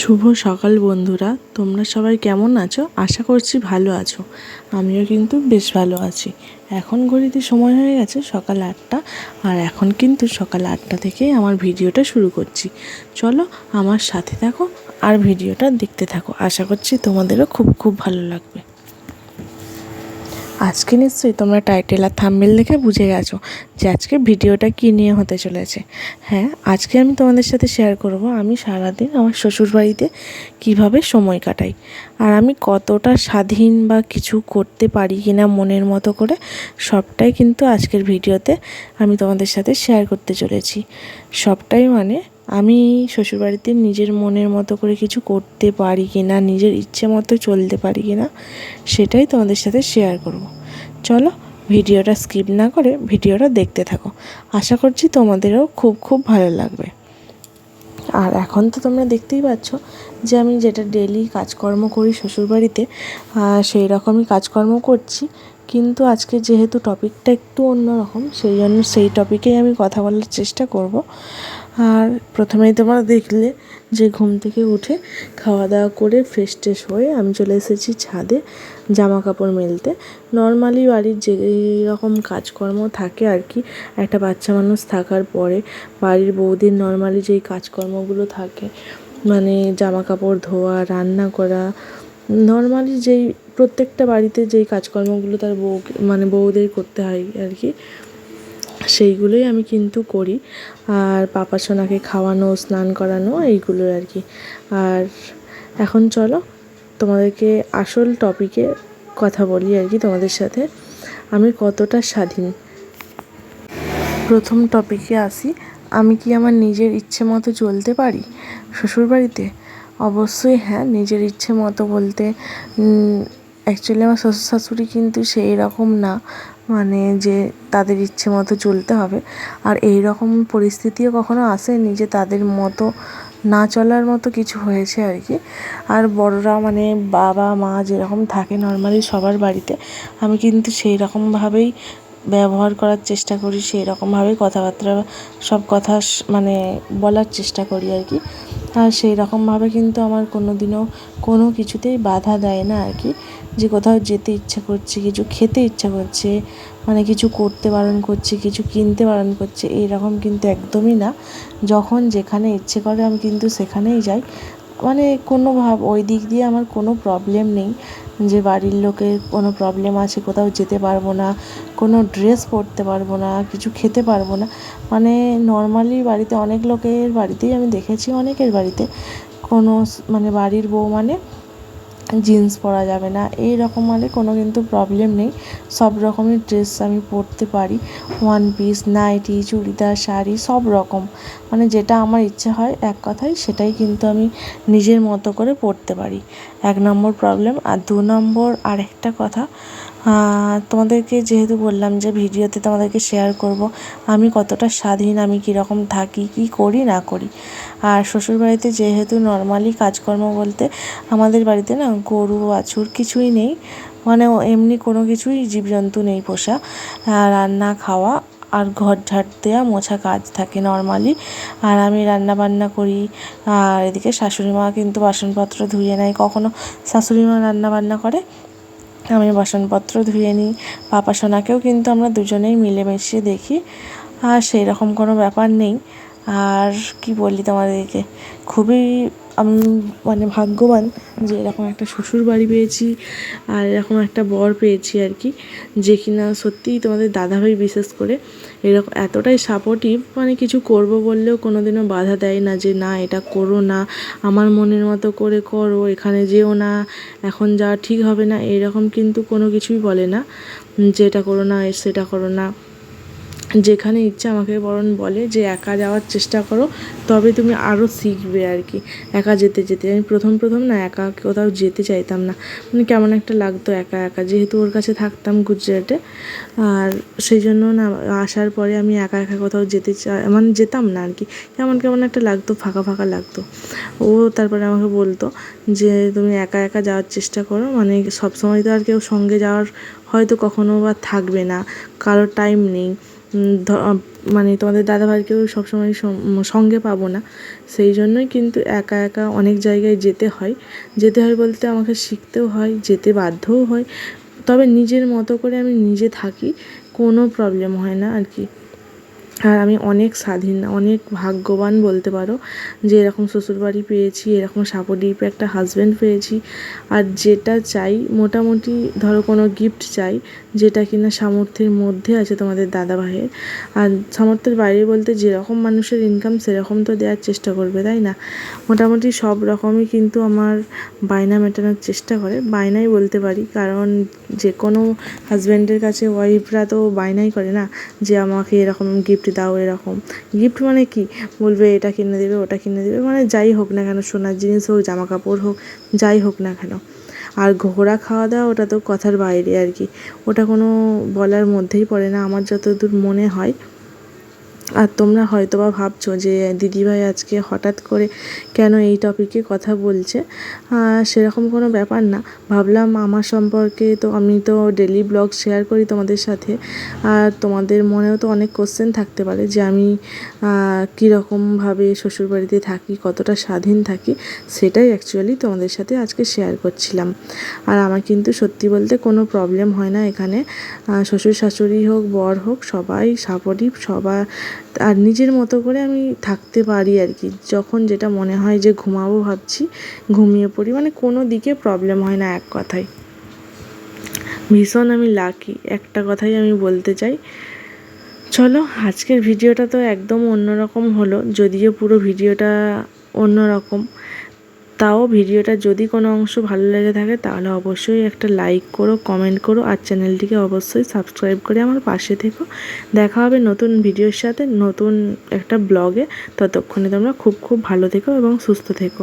শুভ সকাল বন্ধুরা। তোমরা সবাই কেমন আছো? আশা করছি ভালো আছো। আমিও কিন্তু বেশ ভালো আছি। এখন ঘড়িতে সময় হয়ে গেছে সকাল আটটা। আর এখন কিন্তু সকাল আটটা থেকেই আমার ভিডিওটা শুরু করছি। চলো আমার সাথে থাকো আর ভিডিওটা দেখতে থাকো। আশা করছি তোমাদেরও খুব খুব ভালো লাগবে। আজকে নিশ্চয়ই তোমরা টাইটেল আর থাম্বেল দেখে বুঝে গেছো যে আজকে ভিডিওটা কী নিয়ে হতে চলেছে। হ্যাঁ আজকে আমি তোমাদের সাথে শেয়ার করব আমি সারাদিন আমার শ্বশুরবাড়িতে কীভাবে সময় কাটাই আর আমি কতটা স্বাধীন বা কিছু করতে পারি কিনা মনের মতো করে সবটাই কিন্তু আজকের ভিডিওতে আমি তোমাদের সাথে শেয়ার করতে চলেছি। সবটাই মানে আমি শ্বশুরবাড়িতে নিজের মনের মতো করে কিছু করতে পারি কি না নিজের ইচ্ছে মতো চলতে পারি কি না সেটাই তোমাদের সাথে শেয়ার করব। চলো ভিডিওটা স্কিপ না করে ভিডিওটা দেখতে থাকো। আশা করছি তোমাদেরও খুব খুব ভালো লাগবে। আর এখন তো তোমরা দেখতেই পাচ্ছ যে আমি যেটা ডেলি কাজকর্ম করি শ্বশুরবাড়িতে সেই রকমই কাজকর্ম করছি। কিন্তু আজকে যেহেতু টপিকটা একটু অন্যরকম, সেই জন্য সেই টপিকেই আমি কথা বলার চেষ্টা করব। আর প্রথমেই তোমরা দেখলে যে ঘুম থেকে উঠে খাওয়া দাওয়া করে ফ্রেশ ট্রেশ হয়ে আমি চলে এসেছি ছাদে জামা কাপড় মেলতে। নর্মালি বাড়ির যে রকম কাজকর্ম থাকে আর কি, একটা বাচ্চা মানুষ থাকার পরে বাড়ির বৌদির নর্মালি যেই কাজকর্মগুলো থাকে মানে জামা কাপড় ধোয়া, রান্না করা নর্মালি যেই প্রত্যেকটা বাড়িতে যেই কাজকর্মগুলো তার বউ মানে বউদের করতে হয় আর কি সেইগুলোই আমি কিন্তু করি। আর পাপা সোনাকে খাওয়ানো, স্নান করানো, এইগুলো আর কি। আর এখন চলো, তোমাদেরকে আসল টপিকে কথা বলি আর কি তোমাদের সাথে। আমি কতটা স্বাধীন? প্রথম টপিকে আসি, আমি কি আমার নিজের ইচ্ছে মতো চলতে পারি শ্বশুরবাড়িতে? অবশ্যই হ্যাঁ নিজের ইচ্ছে মতো বলতে অ্যাকচুয়ালি আমার শ্বশুর শাশুড়ি কিন্তু সেই রকম না। মানে যে তাদের ইচ্ছে মতো চলতে হবে। আর এই রকম পরিস্থিতিও কখনো আসেনি যে তাদের মতো না চলার মতো কিছু হয়েছে আর কি। আর বড়রা মানে বাবা, মা যেরকম থাকে নর্মালি সবার বাড়িতে, আমি কিন্তু সেই রকমভাবেই ব্যবহার করার চেষ্টা করি সেই রকমভাবেই কথাবার্তা, সব কথা মানে বলার চেষ্টা করি আর কি। আর সেই রকমভাবে কিন্তু আমার কোনো দিনও কোনো কিছুতেই বাধা দেয় না আর কি। যে কোথাও যেতে ইচ্ছা করছে, কিছু খেতে ইচ্ছা করছে মানে কিছু করতে বারণ করছে, কিছু কিনতে বারণ করছে, এইরকম কিন্তু একদমই না। যখন যেখানে ইচ্ছে করে আমি কিন্তু সেখানেই যাই। মানে কোনো ভাব, ওই দিক দিয়ে আমার কোনো প্রবলেম নেই। যে বাড়ির লোকের কোনো প্রবলেম আছে, কোথাও যেতে পারব না, কোনো ড্রেস পরতে পারব না, কিছু খেতে পারব না। মানে নর্মালি বাড়িতে অনেক লোকের বাড়িতেই আমি দেখেছি, অনেকের বাড়িতে কোনো মানে বাড়ির বউ মানে জিন্স পরা যাবে না। এই রকম মানে কোনো কিন্তু প্রবলেম নেই। সব রকমের ড্রেস আমি পরতে পারি। One piece nightie churidar, sari, সব রকম। মানে যেটা আমার ইচ্ছে হয়, এক কথায় সেটাই কিন্তু আমি নিজের মতো করে পরতে পারি। এক নম্বর প্রবলেম আর দু নম্বর আরেকটা কথা তোমাদেরকে যেহেতু বললাম যে ভিডিওতে তোমাদেরকে শেয়ার করব, আমি কতটা স্বাধীন, আমি কীরকম থাকি, কী করি, না করি। আর শ্বশুরবাড়িতে যেহেতু নর্মালি কাজকর্ম বলতে আমাদের বাড়িতে না গরু, বাছুর কিছুই নেই। মানে এমনি কোনো কিছুই জীবজন্তু নেই পোষা। রান্না, খাওয়া আর ঘর ঝাড় দেওয়া মোছা কাজ থাকে নর্মালি আর আমি রান্না বান্না করি। আর এদিকে শাশুড়ি মা কিন্তু বাসনপত্র ধুয়ে নেয়। কখনো শাশুড়ি মা রান্না বান্না করে, আমি বাসনপত্র ধুয়ে নিই। পাপা, সোনাকেও কিন্তু আমরা দুজনেই মিলেমিশে দেখি। আর সেই রকম কোনো ব্যাপার নেই। আর কি বলি তোমাদেরকে? খুবই আমি মানে ভাগ্যবান যে এরকম একটা শ্বশুর বাড়ি পেয়েছি আর এরকম একটা বর পেয়েছি আর কি, যে কিনা সত্যিই তোমাদের দাদাভাই বিশেষ করে এরকম এতটাই সাপোর্টিভ মানে কিছু করব বললেও কোনো দিনও বাধা দেয় না যে না, এটা করো না, আমার মনের মতো করে করো, এখানে যেও না, এখন যাওয়া ঠিক হবে না, এরকম কিন্তু কোনো কিছুই বলে না যে এটা করো না, সেটা করো না। যেখানে ইচ্ছে আমাকে বরং বলে যে একা যাওয়ার চেষ্টা করো, তবে তুমি আরও শিখবে আর কি। একা যেতে যেতে। আমি প্রথম প্রথম না একা কোথাও যেতে চাইতাম না। মানে কেমন একটা লাগতো একা একা। যেহেতু ওর কাছে থাকতাম গুজরাটে, আর সেই জন্য না আসার পরে আমি একা একা কোথাও যেতে চা মানে যেতাম না আর কি। কেমন কেমন একটা লাগতো, ফাঁকা ফাঁকা লাগতো। ও তারপরে আমাকে বলতো যে তুমি একা একা যাওয়ার চেষ্টা করো। মানে সবসময় তো আর কেউ সঙ্গে যাওয়ার হয়তো কখনো বা থাকবে না। কারোর টাইম নেই। মানে তোমাদের দাদাভাইকেও সবসময় সঙ্গে পাবো না। সেই জন্যই কিন্তু একা একা অনেক জায়গায় যেতে হয়। যেতে হয় বলতে আমাকে শিখতেও হয়, যেতে বাধ্যও হয়। তবে নিজের মতো করে আমি নিজে থাকি, কোনো প্রবলেম হয় না আর কি। আর আমি অনেক স্বাধীন, অনেক ভাগ্যবান বলতে পারো যে এরকম শ্বশুরবাড়ি পেয়েছি, এরকম সাপোর্টিভ একটা হাজব্যান্ড পেয়েছি। আর যেটা চাই, মোটামুটি ধরো কোনো গিফট চাই যেটা কিনা সামর্থ্যের মধ্যে আছে তোমাদের দাদা ভাইয়ের আর সামর্থ্যের বাইরে বলতে যেরকম মানুষের ইনকাম সেরকম তো দেওয়ার চেষ্টা করবে, তাই না? মোটামুটি সব রকমই কিন্তু আমার বায়না মেটানোর চেষ্টা করে, বায়নাই বলতে পারি। কারণ যে কোনো হাজব্যান্ডের কাছে ওয়াইফরা তো বায়নাই করে না যে আমাকে এরকম গিফট দাও এরকম। গিফট মানে কি? বলবে, এটা কিনে দেবে, ওটা কিনে দেবে। মানে যাই হোক না কেন, সোনার জিনিস হোক জামা কাপড় হোক, যাই হোক না কেন। আর ঘোরা খাওয়া দাওয়া, ওটা তো কথার বাইরে আর কি। ওটা কোনো বলার মধ্যেই পড়ে না। আমার যতদূর মনে হয় আর তোমরা হয়তো বা ভাবছ যে দিদিভাই আজকে হঠাৎ করে কেন এই টপিকে কথা বলছে? সেরকম কোনো ব্যাপার না। ভাবলাম আমার সম্পর্কে তো আমি তো ডেলি ব্লগ শেয়ার করি তোমাদের সাথে। আর তোমাদের মনেও তো অনেক কোশ্চেন থাকতে পারে যে আমি কীরকমভাবে শ্বশুরবাড়িতে থাকি, কতটা স্বাধীন থাকি, সেটাই অ্যাকচুয়ালি তোমাদের সাথে আজকে শেয়ার করছিলাম। আর আমার কিন্তু সত্যি বলতে কোনো প্রবলেম হয় না এখানে। শ্বশুর শাশুড়ি হোক, বর হোক, সবাই সাপোর্টিভ সবার আর নিজের মতো করে আমি থাকতে পারি আর কি। যখন যেটা মনে হয় যে ঘুমাবো ভাবছি, ঘুমিয়ে পড়ি মানে কোনো দিকে প্রবলেম হয় না এক কথায়। ভীষণ আমি লাকি একটা কথাই আমি বলতে চাই। চলো, আজকের ভিডিওটা তো একদম অন্যরকম হলো, যদিও পুরো ভিডিওটা অন্যরকম। তাও ভিডিওটা যদি কোনো অংশ ভালো লেগে থাকে, তাহলে অবশ্যই একটা লাইক করো কমেন্ট করো, আর চ্যানেলটিকে অবশ্যই সাবস্ক্রাইব করে আমার পাশে থেকো। দেখা হবে নতুন ভিডিওর সাথে, নতুন একটা ব্লগে ততক্ষণে তোমরা খুব খুব ভালো থেকো এবং সুস্থ থেকো।